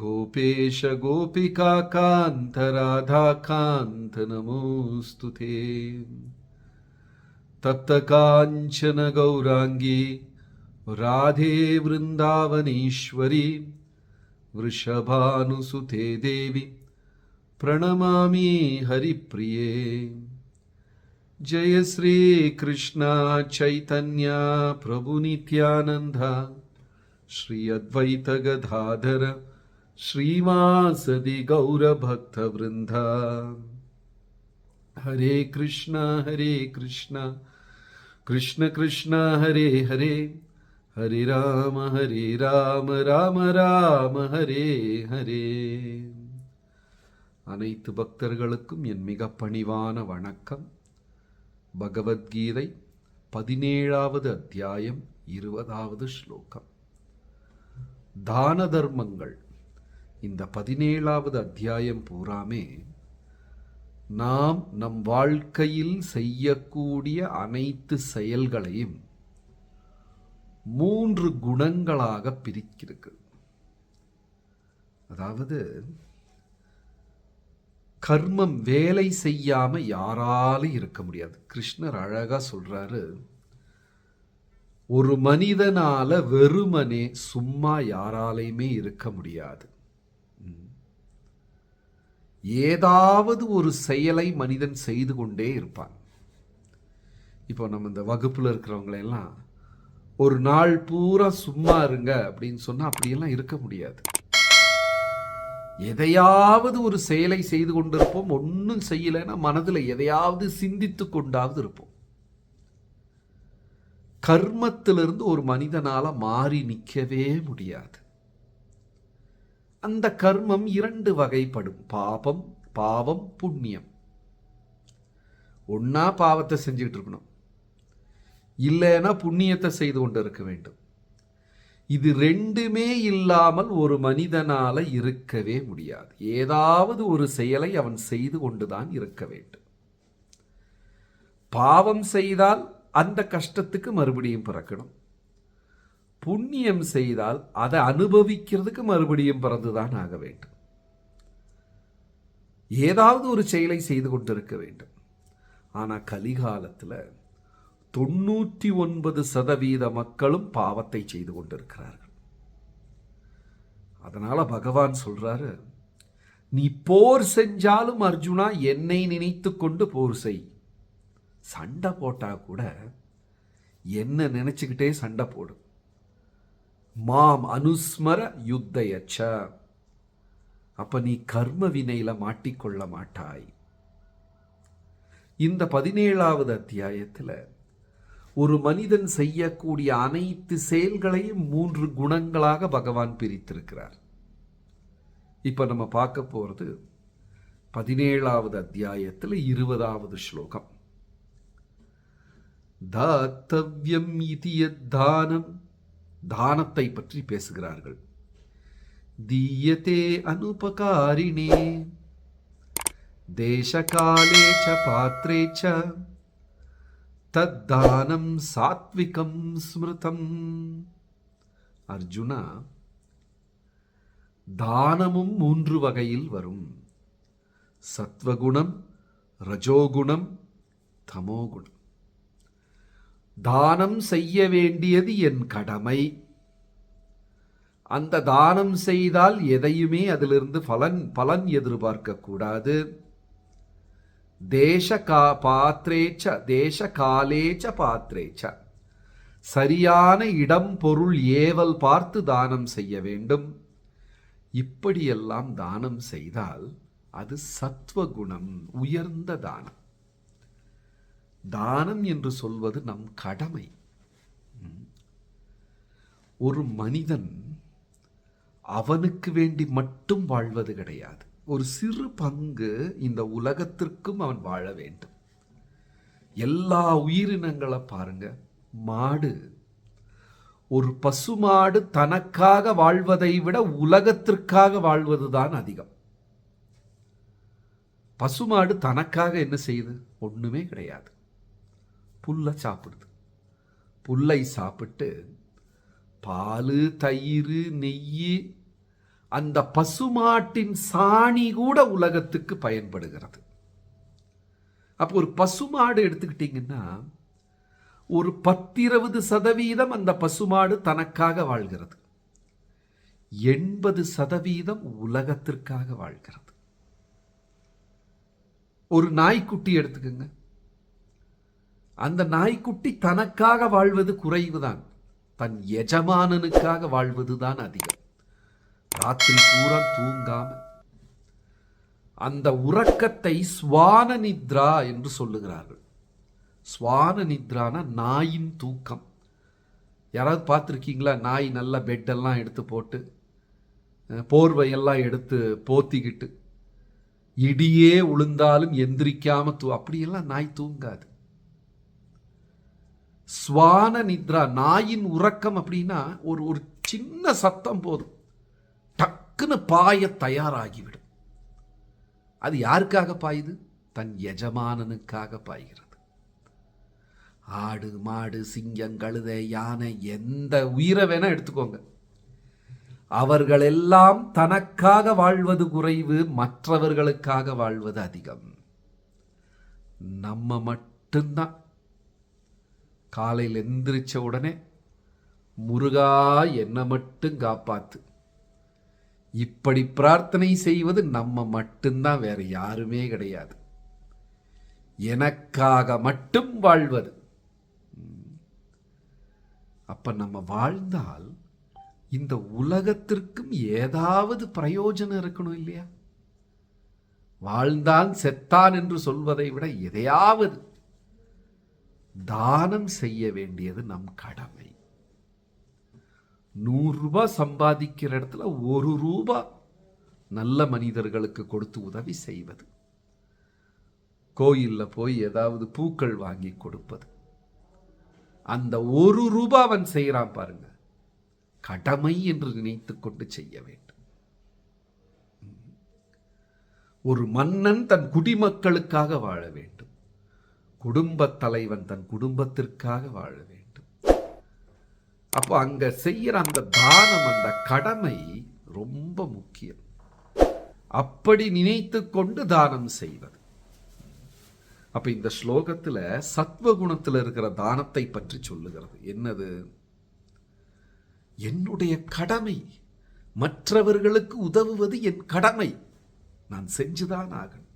गोपेश गोपिकान्त नमोऽस्तु ते। तप्तकाञ्चन गौराङ्गी, राधे वृन्दावनीश्वरी, वृषभानुसुते देवि, प्रणमामि हरिप्रिये। जय श्रीकृष्ण चैतन्य प्रभुनित्यानन्द श्री अद्वैतगदाधर श्रीवासदि गौरभक्तवृन्द हरे कृष्ण हरे कृष्ण कृष्ण कृष्ण हरे हरे हरे राम हरे राम राम राम हरे हरे அனைத்து பக்தர்களுக்கும் என் மிக பணிவான வணக்கம் பகவத்கீதை பதினேழாவது அத்தியாயம் இருபதாவது ஸ்லோகம் தான தர்மங்கள் இந்த பதினேழாவது அத்தியாயம் பூராமே நாம் நம் வாழ்க்கையில் செய்யக்கூடிய அனைத்து செயல்களையும் மூன்று குணங்களாக பிரிக்கிறது. அதாவது கர்மம் வேலை செய்யாம யாராலும் இருக்க முடியாது. கிருஷ்ணர் அழகா சொல்றாரு ஒரு மனிதனால வெறுமனே சும்மா யாராலையுமே இருக்க முடியாது. ஏதாவது ஒரு செயலை மனிதன் செய்து கொண்டே இருப்பான். இப்போ நம்ம இந்த வகுப்பில் இருக்கிறவங்களையெல்லாம் ஒரு நாள் பூரா சும்மா இருங்க அப்படின்னு சொன்னால் அப்படியெல்லாம் இருக்க முடியாது. எதையாவது ஒரு செயலை செய்து கொண்டிருப்போம் ஒன்றும் செய்யலைன்னா மனதில் எதையாவது சிந்தித்து கொண்டாவது இருப்போம். கர்மத்திலிருந்து ஒரு மனிதனால் மாறி நிற்கவே முடியாது. அந்த கர்மம் இரண்டு வகைப்படும். பாபம் பாவம் புண்ணியம். ஒன்னா பாவத்தை செஞ்சுக்கிட்டு இருக்கணும் இல்லைன்னா புண்ணியத்தை செய்து கொண்டு இருக்க வேண்டும். இது ரெண்டுமே இல்லாமல் ஒரு மனிதனால் இருக்கவே முடியாது. ஏதாவது ஒரு செயலை அவன் செய்து கொண்டுதான் இருக்க வேண்டும். பாவம் செய்தால் அந்த கஷ்டத்துக்கு மறுபடியும் பிறக்கணும். புண்ணியம் செய்தால் அதை அனுபவிக்கிறதுக்கு மறுபடியும் பிறந்துதான் ஆக வேண்டும். ஏதாவது ஒரு செயலை செய்து கொண்டிருக்க வேண்டும். ஆனால் கலிகாலத்தில் தொண்ணூற்றி ஒன்பது சதவீத மக்களும் பாவத்தை செய்து கொண்டிருக்கிறார்கள். அதனால் பகவான் சொல்கிறாரு நீ போர் செஞ்சாலும் அர்ஜுனா என்னை நினைத்து கொண்டு போர் செய். சண்டை போட்டால் கூட என்ன நினச்சிக்கிட்டே சண்டை போடும். மாம் அனுஸ்மர யுத்தயச்ச. அப்ப நீ கர்ம வினையில மாட்டிக்கொள்ள மாட்டாய். இந்த பதினேழாவது அத்தியாயத்தில் ஒரு மனிதன் செய்யக்கூடிய அனைத்து செயல்களையும் மூன்று குணங்களாக பகவான் பிரித்திருக்கிறார். இப்ப நம்ம பார்க்க போறது பதினேழாவது அத்தியாயத்தில் இருபதாவது ஸ்லோகம். தாத்தவ்யம் இது தானம். தானத்தை பற்றி பேசுகிறார்கள். தீயத்தே அனுபகாரிணே தேசகாலே ச பாத்திரே ச தத்தானம் சாத்விகம் ஸ்மிருதம். அர்ஜுனா தானமும் மூன்று வகையில் வரும். சத்வகுணம் ரஜோகுணம் தமோகுணம். தானம் செய்ய வேண்டியது என் கடமை. அந்த தானம் செய்தால் எதையுமே அதிலிருந்து பலன் பலன் எதிர்பார்க்க கூடாது தேச கா பாத்திரேச்ச தேச காலேச்ச பாத்திரேச்ச சரியான இடம் பொருள் ஏவல் பார்த்து தானம் செய்ய வேண்டும். இப்படியெல்லாம் தானம் செய்தால் அது சத்வகுணம் உயர்ந்த தானம். தானம் என்று சொல்வது நம் கடமை. ஒரு மனிதன் அவனுக்கு வேண்டி மட்டும் வாழ்வது கிடையாது. ஒரு சிறு பங்கு இந்த உலகத்திற்கும் அவன் வாழ வேண்டும். எல்லா உயிரினங்களை பாருங்க. மாடு ஒரு பசுமாடு தனக்காக வாழ்வதை விட உலகத்திற்காக வாழ்வதுதான் அதிகம். பசுமாடு தனக்காக என்ன செய்யுது? ஒண்ணுமே கிடையாது. புல்லை சாப்பிடுது. புல்லை சாப்பிட்டு பால் தயிர் நெய் அந்த பசுமாட்டின் சாணி கூட உலகத்துக்கு பயன்படுகிறது. அப்போ ஒரு பசுமாடு எடுத்துக்கிட்டிங்கன்னா ஒரு பத்திரவது சதவீதம் அந்த பசுமாடு தனக்காக வாழ்கிறது. எண்பது சதவீதம் உலகத்திற்காக வாழ்கிறது. ஒரு நாய்க்குட்டி எடுத்துக்கோங்க. அந்த நாய்க்குட்டி தனக்காக வாழ்வது குறைவுதான். தன் எஜமானனுக்காக வாழ்வதுதான் அதிகம். ராத்திரி பூரா தூங்காம. அந்த உறக்கத்தை ஸ்வான நித்ரா என்று சொல்லுகிறார்கள். ஸ்வான நித்ரானா நாயின் தூக்கம். யாராவது பார்த்துருக்கீங்களா? நாய் நல்ல பெட்டெல்லாம் எடுத்து போட்டு போர்வையெல்லாம் எடுத்து போத்திக்கிட்டு இடியே உளுந்தாலும் எந்திரிக்காம தூ அப்படியெல்லாம் நாய் தூங்காது. ஸ்வான நித்ரா நாயின் உறக்கம் அப்படின்னா ஒரு ஒரு சின்ன சத்தம் போதும். டக்குன்னு பாய தயாராகிவிடும். அது யாருக்காக பாயுது? தன் எஜமானனுக்காக பாய்கிறது. ஆடு மாடு சிங்கம் கழுதை யானை எந்த உயிரை வேணா எடுத்துக்கோங்க. அவர்கள் எல்லாம் தனக்காக வாழ்வது குறைவு மற்றவர்களுக்காக வாழ்வது அதிகம். நம்ம மட்டும்தான். காலையில் எந்திரிச்ச உடனே முருகா என்னை மட்டும் காப்பாத்து. இப்படி பிரார்த்தனை செய்வது நம்ம மட்டும்தான் வேற யாருமே கிடையாது. எனக்காக மட்டும் வாழ்வது. அப்ப நம்ம வாழ்ந்தால் இந்த உலகத்திற்கும் ஏதாவது பிரயோஜனம் இருக்கணும் இல்லையா? வாழ்ந்தான் செத்தான் என்று சொல்வதை விட எதையாவது தானம் செய்ய வேண்டியது நம் கடமை. நூறு ரூபாய் சம்பாதிக்கிற இடத்துல ஒரு ரூபா நல்ல மனிதர்களுக்கு கொடுத்து உதவி செய்வது. கோயிலில் போய் ஏதாவது பூக்கள் வாங்கி கொடுப்பது. அந்த ஒரு ரூபா அவன் செய்கிறான் பாருங்க. கடமை என்று நினைத்து கொண்டு செய்ய வேண்டும். ஒரு மன்னன் தன் குடிமக்களுக்காக வாழ வேண்டும். குடும்பத் தலைவன் தன் குடும்பத்திற்காக வாழ வேண்டும். அப்போ அங்க செய்யற அந்த தானம் அந்த கடமை ரொம்ப முக்கியம். அப்படி நினைத்து கொண்டு தானம் செய்வது. அப்ப இந்த ஸ்லோகத்துல சத்வகுணத்தில் இருக்கிற தானத்தை பற்றி சொல்லுகிறது. என்னது? என்னுடைய கடமை மற்றவர்களுக்கு உதவுவது என் கடமை. நான் செஞ்சுதான் ஆகணும்.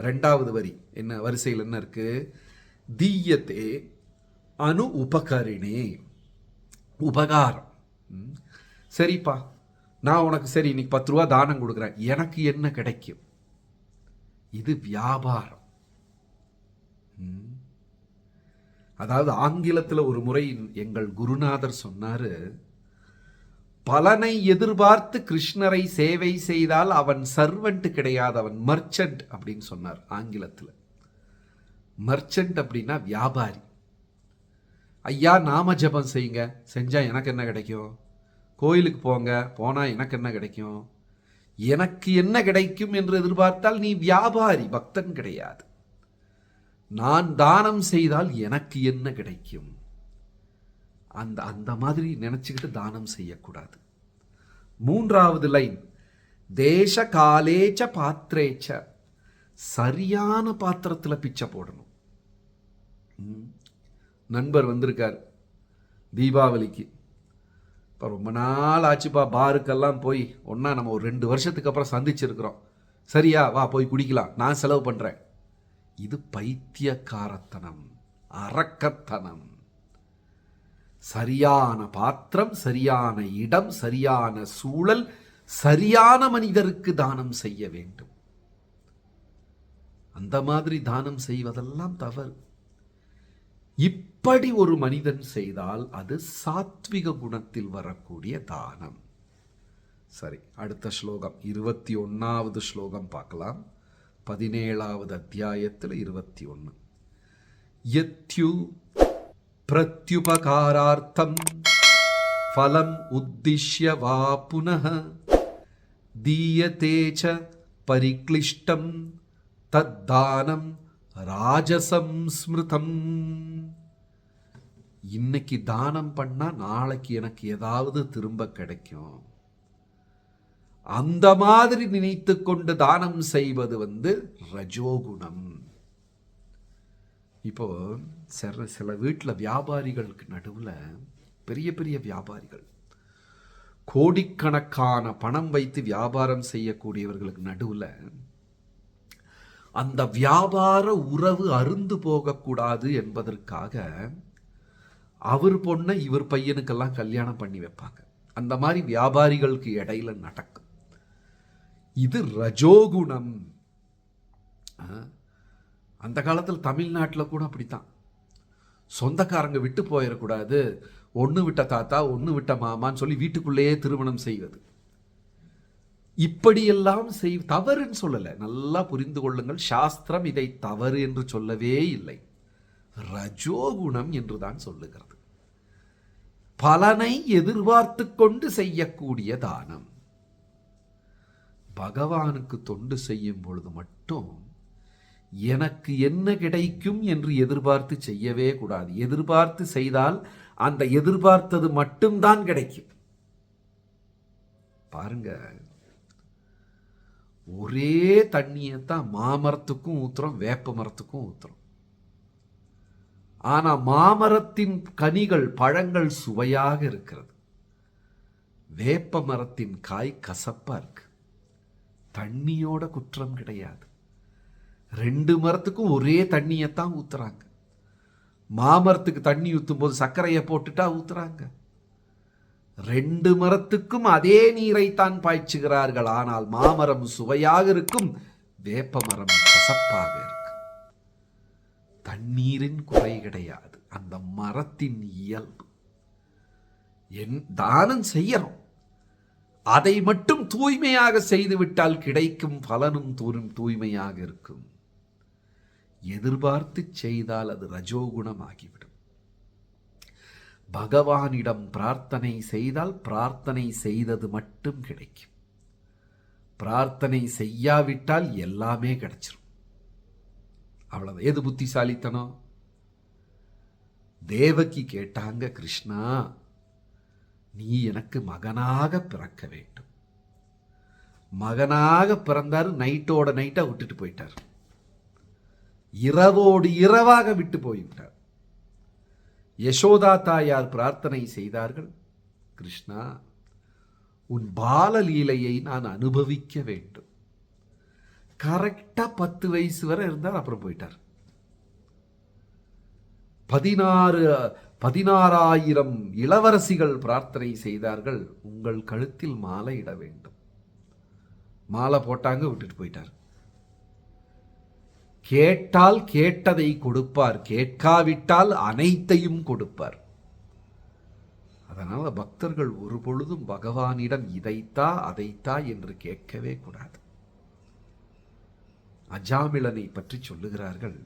ரெண்டாவது வரி. என்ன வரிசையில் என்ன இருக்குது தீயத்தே அனு உபகரிணே. உபகாரம். ம். சரிப்பா நான் உனக்கு சரி இன்னைக்கு பத்து ரூபா தானம் கொடுக்குறேன். எனக்கு என்ன கிடைக்கும்? இது வியாபாரம். ம். அதாவது ஆங்கிலத்தில் ஒரு முறை எங்கள் குருநாதர் சொன்னார் பலனை எதிர்பார்த்து கிருஷ்ணரை சேவை செய்தால் அவன் சர்வெண்ட் கிடையாது அவன் மர்ச்சன்ட் அப்படின்னு சொன்னார் ஆங்கிலத்தில். மர்ச்சன்ட் அப்படின்னா வியாபாரி. ஐயா நாம ஜெபம் செய்யுங்க. செஞ்சால் எனக்கு என்ன கிடைக்கும்? கோயிலுக்கு போங்க போனால் எனக்கு என்ன கிடைக்கும்? எனக்கு என்ன கிடைக்கும் என்று எதிர்பார்த்தால் நீ வியாபாரி பக்தன் கிடையாது. நான் தானம் செய்தால் எனக்கு என்ன கிடைக்கும்? அந்த அந்த மாதிரி நினச்சிக்கிட்டு தானம் செய்யக்கூடாது. மூன்றாவது லைன். தேச காலேச்ச பாத்திரேச்ச. சரியான பாத்திரத்தில் பிச்சை போடணும். ம். நண்பர் வந்திருக்கார் தீபாவளிக்கு. இப்போ ரொம்ப நாள் ஆச்சுப்பா பாருக்கெல்லாம் போய் ஒன்றா நம்ம ஒரு ரெண்டு வருஷத்துக்கு அப்புறம் சந்திச்சிருக்கிறோம். சரியா வா போய் குடிக்கலாம். நான் செலவு பண்ணுறேன் இது பைத்தியக்காரத்தனம். அரக்கத்தனம். சரியான பாத்திரம் சரியான இடம் சரியான சூழல் சரியான மனிதருக்கு தானம் செய்ய வேண்டும். அந்த மாதிரி தானம் செய்வதெல்லாம் தவறு. இப்படி ஒரு மனிதன் செய்தால் அது சாத்விக குணத்தில் வரக்கூடிய தானம். சரி அடுத்த ஸ்லோகம் இருபத்தி ஒன்றாவது ஸ்லோகம் பார்க்கலாம். பதினேழாவது அத்தியாயத்தில் இருபத்தி ஒன்று யத்யு பிரத்யுபகாரார்த்தம் ஃபலம் உத்திஷ்ய வா புனः தீயதே ச பரிக்ளிஷ்டம் தத்தானம் ராஜசம் ஸ்மிருதம் இன்னைக்கு தானம் பண்ணால் நாளைக்கு எனக்கு ஏதாவது திரும்ப கிடைக்கும். அந்த மாதிரி நினைத்து கொண்டு தானம் செய்வது வந்து ரஜோகுணம். இப்போ சில சில வீட்டில் வியாபாரிகளுக்கு நடுவில் பெரிய பெரிய வியாபாரிகள். கோடிக்கணக்கான பணம் வைத்து வியாபாரம் செய்யக்கூடியவர்களுக்கு நடுவில் அந்த வியாபார உறவு அருந்து போகக்கூடாது என்பதற்காக அவர் பொண்ணை இவர் பையனுக்கெல்லாம் கல்யாணம் பண்ணி வைப்பாங்க. அந்த மாதிரி வியாபாரிகளுக்கு இடையில நடக்கும். இது ரஜோகுணம். ஆ, அந்த காலத்தில் தமிழ்நாட்டில் கூட அப்படித்தான். சொந்தக்காரங்க விட்டு போயிடக்கூடாது ஒன்று விட்ட தாத்தா ஒன்று விட்ட மாமான்னு சொல்லி வீட்டுக்குள்ளேயே திருமணம் செய்வது. இப்படியெல்லாம் செய் தவறுன்னு சொல்லலை. நல்லா புரிந்து கொள்ளுங்கள். சாஸ்திரம் இதை தவறு என்று சொல்லவே இல்லை. ரஜோகுணம் என்று தான் சொல்லுகிறது. பலனை எதிர்பார்த்து கொண்டு செய்யக்கூடிய தானம். பகவானுக்கு தொண்டு செய்யும் பொழுது மட்டும் எனக்கு என்ன கிடைக்கும் என்று எதிர்பார்த்து செய்யவே கூடாது. எதிர்பார்த்து செய்தால் அந்த எதிர்பார்த்தது மட்டும்தான் கிடைக்கும். பாருங்க ஒரே தண்ணியை தான் மாமரத்துக்கும் ஊத்துறோம் வேப்ப மரத்துக்கும் ஊத்துறோம். ஆனா மாமரத்தின் கனிகள் பழங்கள் சுவையாக இருக்கிறது. வேப்ப மரத்தின் காய் கசப்பா இருக்கு. தண்ணியோட குற்றம் கிடையாது. ரெண்டு மரத்துக்கும் ஒரே தண்ணியை தான் ஊத்துறாங்க. மாமரத்துக்கு தண்ணி ஊற்றும் போது சர்க்கரையை போட்டுட்டா ஊத்துறாங்க. ரெண்டு மரத்துக்கும் அதே நீரைத்தான் பாய்ச்சுகிறார்கள். ஆனால் மாமரம் சுவையாக இருக்கும் வேப்ப மரம் கசப்பாக இருக்கும். தண்ணீரின் குறை கிடையாது. அந்த மரத்தின் இயல்பு. என் தானம் செய்யறோம் அதை மட்டும் தூய்மையாக செய்துவிட்டால் கிடைக்கும் பலனும் தூரும் தூய்மையாக இருக்கும். எதிர்பார்த்து செய்தால் அது ரஜோகுணமாகிவிடும். பகவானிடம் பிரார்த்தனை செய்தால் பிரார்த்தனை செய்தது மட்டும் கிடைக்கும். பிரார்த்தனை செய்யாவிட்டால் எல்லாமே கிடைச்சிரும். அவ்வளவு. எது புத்திசாலித்தனம்? தேவகி கேட்டாங்க கிருஷ்ணா நீ எனக்கு மகனாக பிறக்க வேண்டும். மகனாக பிறந்தாரு நைட்டோட நைட்டாக விட்டுட்டு போயிட்டார். இரவோடு இரவாக விட்டு போய்விட்டார். யசோதா தாயார் பிரார்த்தனை செய்தார்கள். கிருஷ்ணா உன் பாலலீலையை நான் அனுபவிக்க வேண்டும். கரெக்டாக பத்து வயசு வரை இருந்தார் அப்புறம் போயிட்டார். பதினாறு பதினாறாயிரம் இளவரசிகள் பிரார்த்தனை செய்தார்கள். உங்கள் கழுத்தில் மாலை இட வேண்டும். மாலை போட்டாங்க விட்டுட்டு போயிட்டார். கேட்டால் கேட்டதை கொடுப்பார் கேட்காவிட்டால் அனைத்தையும் கொடுப்பார். அதனால் பக்தர்கள் ஒரு பொழுதும் பகவானிடம் இதைத்தா அதைத்தா என்று கேட்கவே கூடாது. அஜாமிளனை பற்றி சொல்லுகிறார்கள்.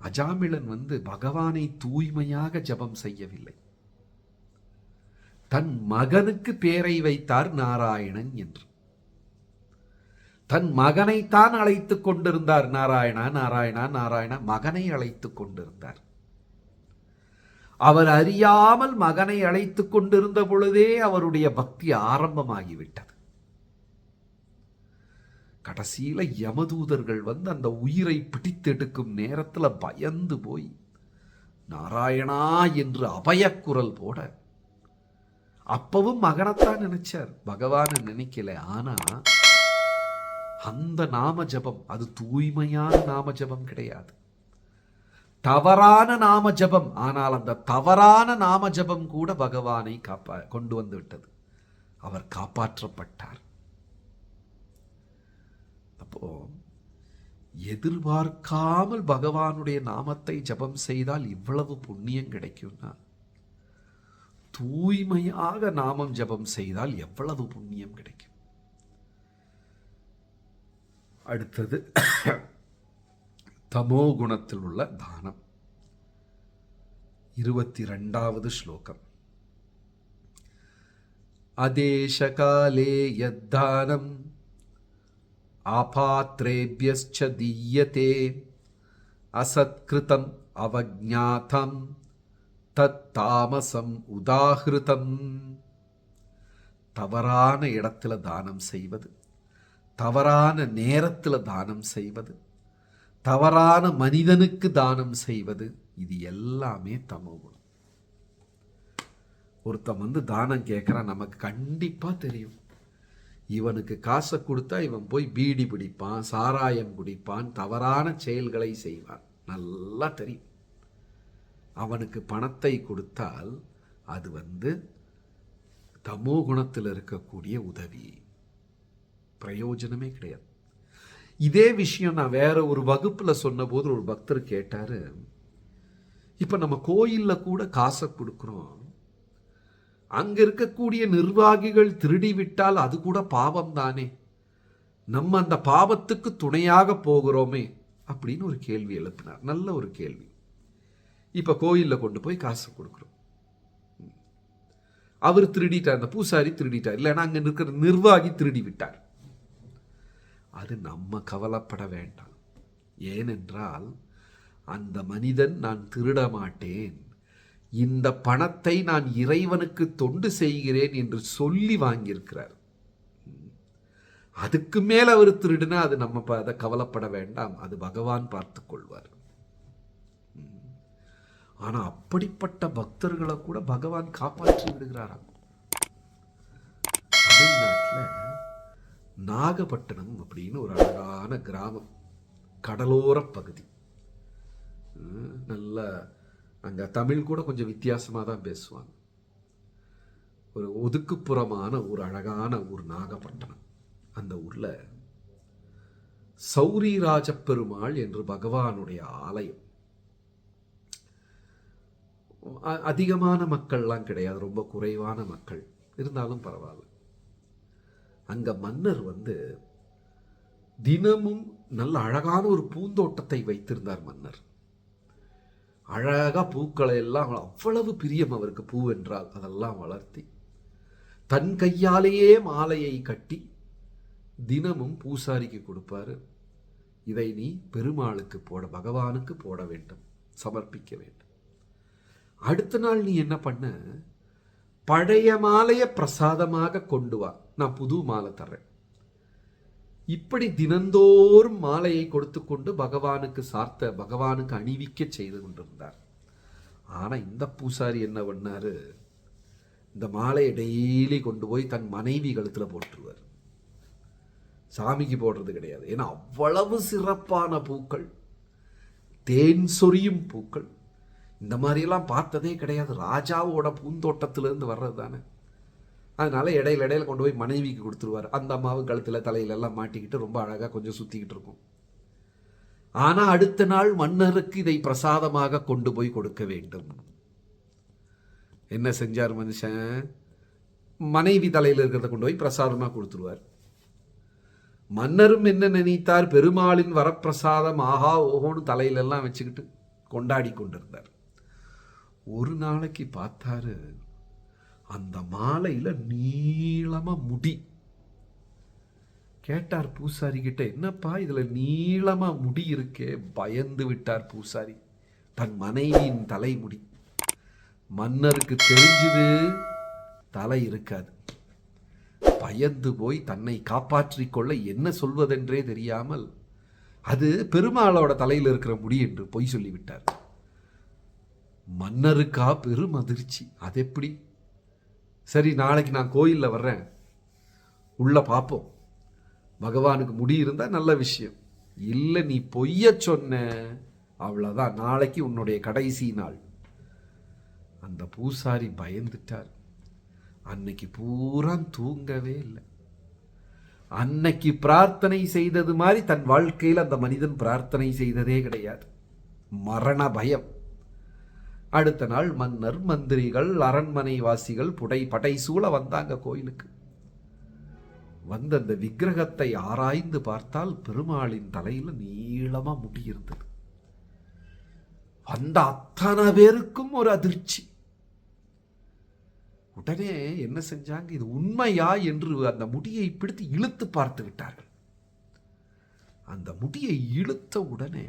அஜாமிளன் வந்து பகவானை தூய்மையாக ஜபம் செய்யவில்லை. தன் மகனுக்கு பேரை வைத்தார் நாராயணன் என்று. தன் மகனைத்தான் அழைத்துக் கொண்டிருந்தார். நாராயணா நாராயணா நாராயணா மகனை அழைத்துக் கொண்டிருந்தார். அவர் அறியாமல் மகனை அழைத்து கொண்டிருந்த பொழுதே அவருடைய பக்தி ஆரம்பமாகிவிட்டது. கடைசியில யமதூதர்கள் வந்து அந்த உயிரை பிடித்தெடுக்கும் நேரத்துல பயந்து போய் நாராயணா என்று அபயக்குரல் போட அப்பவும் மகனைத்தான் நினைச்சார். பகவான் நினைக்கல. ஆனா அந்த நாம ஜபம் அது தூய்மையான நாம ஜபம் கிடையாது. தவறான நாம ஜபம் ஆனால் அந்த தவறான நாம ஜபம் கூட பகவானை காப்பா கொண்டு வந்து விட்டது. அவர் காப்பாற்றப்பட்டார். அப்போ எதிர்பார்க்காமல் பகவானுடைய நாமத்தை ஜபம் செய்தால் இவ்வளவு புண்ணியம் கிடைக்கும்னா தூய்மையாக நாமம் ஜெபம் செய்தால் எவ்வளவு புண்ணியம் கிடைக்கும்? அடுத்தது தமோ குணத்தில் உள்ள தானம். இருபத்தி ரெண்டாவது ஸ்லோகம். அதேசகாலே யத்தானம் ஆபாத்ரேபியஸ்ச தீயதே அசத்கிருதம் அவஜாத்தம் தத் தாமசம் உதாகிருதம் தவறான இடத்துல தானம் செய்வது. தவறான நேரத்தில் தானம் செய்வது தவறான மனிதனுக்கு தானம் செய்வது இது எல்லாமே தமோகுணம் ஒருத்தன் வந்து தானம் கேட்குறான் நமக்கு கண்டிப்பாக தெரியும். இவனுக்கு காசை கொடுத்தா இவன் போய் பீடி பிடிப்பான் சாராயம் குடிப்பான் தவறான செயல்களை செய்வான். நல்லா தெரியும். அவனுக்கு பணத்தை கொடுத்தால் அது வந்து தமோ குணத்தில் இருக்கக்கூடிய உதவி. பிரயோஜனமே கிடையாது. இதே விஷயம் நான் வேற ஒரு வகுப்பில் சொன்னபோது ஒரு பக்தர் கேட்டார் இப்போ நம்ம கோயிலில் கூட காசை கொடுக்குறோம். அங்கே இருக்கக்கூடிய நிர்வாகிகள் திருடி விட்டால் அது கூட பாவம் தானே. நம்ம அந்த பாவத்துக்கு துணையாக போகிறோமே அப்படின்னு ஒரு கேள்வி எழுப்பினார். நல்ல ஒரு கேள்வி. இப்போ கோயிலில் கொண்டு போய் காசு கொடுக்குறோம். அவர் திருடிட்டார். அந்த பூசாரி திருடிட்டார். இல்லைன்னா அங்கே இருக்கிற நிர்வாகி திருடி விட்டார். அது நம்ம கவலைப்பட வேண்டாம். ஏனென்றால் அந்த மனிதன் நான் திருட மாட்டேன் இந்த பணத்தை நான் இறைவனுக்கு தொண்டு செய்கிறேன் என்று சொல்லி வாங்கியிருக்கிறார். அதுக்கு மேல் அவர் திருடுனா அது நம்ம அதை கவலைப்பட வேண்டாம். அது பகவான் பார்த்து கொள்வார். ஆனால் அப்படிப்பட்ட பக்தர்களை கூட பகவான் காப்பாற்றி விடுகிறாராம். தமிழ்நாட்டில் நாகப்பட்டினம் அப்படின்னு ஒரு அழகான கிராமம். கடலோர பகுதி. நல்ல அங்கே தமிழ் கூட கொஞ்சம் வித்தியாசமாக தான் பேசுவாங்க. ஒரு ஒதுக்குப்புறமான ஒரு அழகான ஊர் நாகப்பட்டினம். அந்த ஊரில் சௌரிராஜ பெருமாள் என்று பகவானுடைய ஆலயம். அ- அதிகமான மக்கள்லாம் கிடையாது ரொம்ப குறைவான மக்கள். இருந்தாலும் பரவாயில்ல. அங்கே மன்னர் வந்து தினமும் நல்ல அழகான ஒரு பூந்தோட்டத்தை வைத்திருந்தார் மன்னர். அழகாக பூக்களை எல்லாம் அவ்வளவு பிரியம் அவருக்கு பூ என்றால் அதெல்லாம் வளர்த்தி தன் கையாலேயே மாலையை கட்டி தினமும் பூசாரிக்கு கொடுப்பாரு. இதை நீ பெருமாளுக்கு போட பகவானுக்கு போட வேண்டும் சமர்ப்பிக்க வேண்டும். அடுத்த நாள் நீ என்ன பண்ண பழைய மாலையை பிரசாதமாக கொண்டு வா. நான் புது மாலை தர்றேன். இப்படி தினந்தோறும் மாலையை கொடுத்து கொண்டு பகவானுக்கு சார்த்த பகவானுக்கு அணிவிக்க செய்து கொண்டிருந்தார். ஆனால் இந்த பூசாரி என்ன பண்ணாரு? இந்த மாலையை டெய்லி கொண்டு போய் தன் மனைவி கழுத்தில் போட்டுருவார். சாமிக்கு போடுறது கிடையாது. ஏன்னா அவ்வளவு சிறப்பான பூக்கள். தேன் சொரியும் பூக்கள். இந்த மாதிரியெல்லாம் பார்த்ததே கிடையாது. ராஜாவோட பூந்தோட்டத்திலேருந்து வர்றது தானே அதனால இடையில இடையில கொண்டு போய் மனைவிக்கு கொடுத்துருவார். அந்த அம்மாவும் கழுத்தில் தலையிலெல்லாம் மாட்டிக்கிட்டு ரொம்ப அழகாக கொஞ்சம் சுற்றிக்கிட்டு இருக்கும். ஆனால் அடுத்த நாள் மன்னருக்கு இதை பிரசாதமாக கொண்டு போய் கொடுக்க வேண்டும். என்ன செஞ்சார் மனுஷன்? மனைவி தலையில் இருக்கிறத கொண்டு போய் பிரசாதமாக கொடுத்துருவார். மன்னரும் என்ன நினைத்தார்? பெருமாளின் வரப்பிரசாதம் ஆஹா ஓஹோன்னு தலையிலெல்லாம் வச்சுக்கிட்டு கொண்டாடி கொண்டிருந்தார். ஒரு நாளைக்கு பார்த்தாரு அந்த மாலையில் நீளமா முடி. கேட்டார் பூசாரி கிட்ட என்னப்பா இதில் நீளமா முடி இருக்கே பயந்து விட்டார் பூசாரி. தன் மனைவியின் தலைமுடி. மன்னருக்கு தெரிஞ்சது தலை இருக்காது. பயந்து போய் தன்னை காப்பாற்றிக் கொள்ள என்ன சொல்வதென்றே தெரியாமல் அது பெருமாளோட தலையில் இருக்கிற முடி என்று பொய் சொல்லிவிட்டார். மன்னருக்கா பெரும் அதிர்ச்சி. அது எப்படி சரி நாளைக்கு நான் கோயிலில் வர்றேன். உள்ளே பார்ப்போம் பகவானுக்கு முடி இருந்தால் நல்ல விஷயம். இல்லை நீ பொய்ய சொன்ன. அவ்வளோதான் நாளைக்கு உன்னுடைய கடைசி நாள். அந்த பூசாரி பயந்துட்டார். அன்னைக்கு பூரா தூங்கவே இல்லை. அன்னைக்கு பிரார்த்தனை செய்தது மாதிரி தன் வாழ்க்கையில் அந்த மனிதன் பிரார்த்தனை செய்ததே கிடையாது. மரண பயம். அடுத்த நாள் மன்னர் மந்திரிகள் அரண்மனை வாசிகள் புடை சூழ வந்தாங்க கோயிலுக்கு. வந்த அந்த விக்கிரகத்தை ஆராய்ந்து பார்த்தால் பெருமாளின் தலையில் நீளமாக முடி இருந்தது. வந்த அத்தனை பேருக்கும் ஒரு அதிர்ச்சி. உடனே என்ன செஞ்சாங்க? இது உண்மையா என்று அந்த முடியை பிடித்து இழுத்து பார்த்து விட்டார்கள். அந்த முடியை இழுத்த உடனே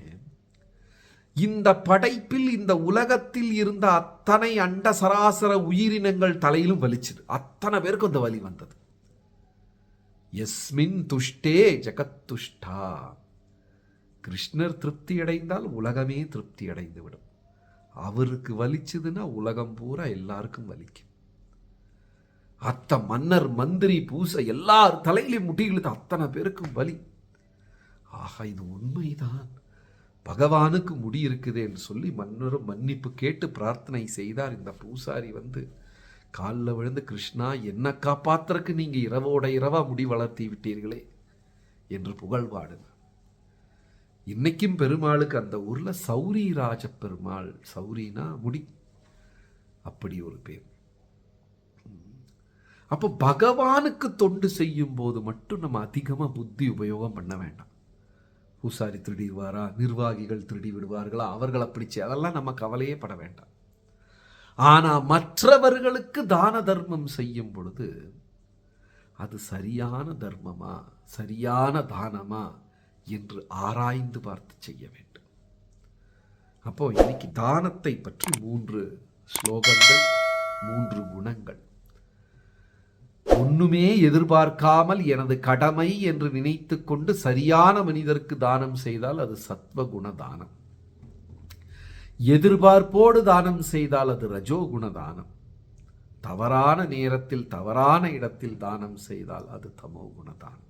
இந்த படைப்பில் இந்த உலகத்தில் இருந்த அத்தனை அண்ட சராசர உயிரினங்கள் தலையிலும் வலிச்சுது. அத்தனை பேருக்கு அந்த வலி வந்தது. எஸ்மின் துஷ்டே ஜெகத்துஷ்டா. கிருஷ்ணர் திருப்தி அடைந்தால் உலகமே திருப்தி அடைந்து விடும் அவருக்கு வலிச்சதுன்னா உலகம் பூரா எல்லாருக்கும் வலிக்கும். அத்த மன்னர் மந்திரி பூசை எல்லார் தலையிலையும் முட்டி அத்தனை பேருக்கும் வலி. ஆக இது உண்மைதான். பகவானுக்கு முடி இருக்குது என்று சொல்லி மன்னரும் மன்னிப்பு கேட்டு பிரார்த்தனை செய்தார். இந்த பூசாரி வந்து காலில் விழுந்து கிருஷ்ணா என்ன காப்பாத்துறக்கு நீங்கள் இரவோட இரவா முடி வளர்த்தி விட்டீர்களே என்று புகழ் பாடுங்க இன்னைக்கும் பெருமாளுக்கு அந்த ஊரில் சௌரி ராஜ பெருமாள் சௌரினா முடி. அப்படி ஒரு பேர். அப்போ பகவானுக்கு தொண்டு செய்யும் போது மட்டும் நம்ம அதிகமாக புத்தி உபயோகம் பண்ண வேண்டாம். பூசாரி திருடிடுவாரா? நிர்வாகிகள் திருடி விடுவார்களா அவர்கள் அப்படி அதெல்லாம் நம்ம கவலையே பட வேண்டாம். ஆனால் மற்றவர்களுக்கு தான தர்மம் செய்யும் பொழுது அது சரியான தர்மமா? சரியான தானமா? என்று ஆராய்ந்து பார்த்து செய்ய வேண்டும். அப்போ இன்னைக்கு தானத்தை பற்றி மூன்று ஸ்லோகங்கள் மூன்று குணங்கள். ஒண்ணுமே எதிர்பார்க்காமல் எனது கடமை என்று நினைத்து கொண்டு சரியான மனிதருக்கு தானம் செய்தால் அது சத்வகுண தானம். எதிர்பார்ப்போடு தானம் செய்தால் அது ரஜோகுண தானம். தவறான நேரத்தில் தவறான இடத்தில் தானம் செய்தால் அது தமோ தானம்.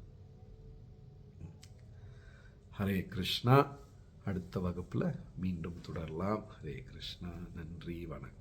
ஹரே கிருஷ்ணா. அடுத்த வகுப்பில் மீண்டும் தொடரலாம். ஹரே கிருஷ்ணா. நன்றி. வணக்கம்.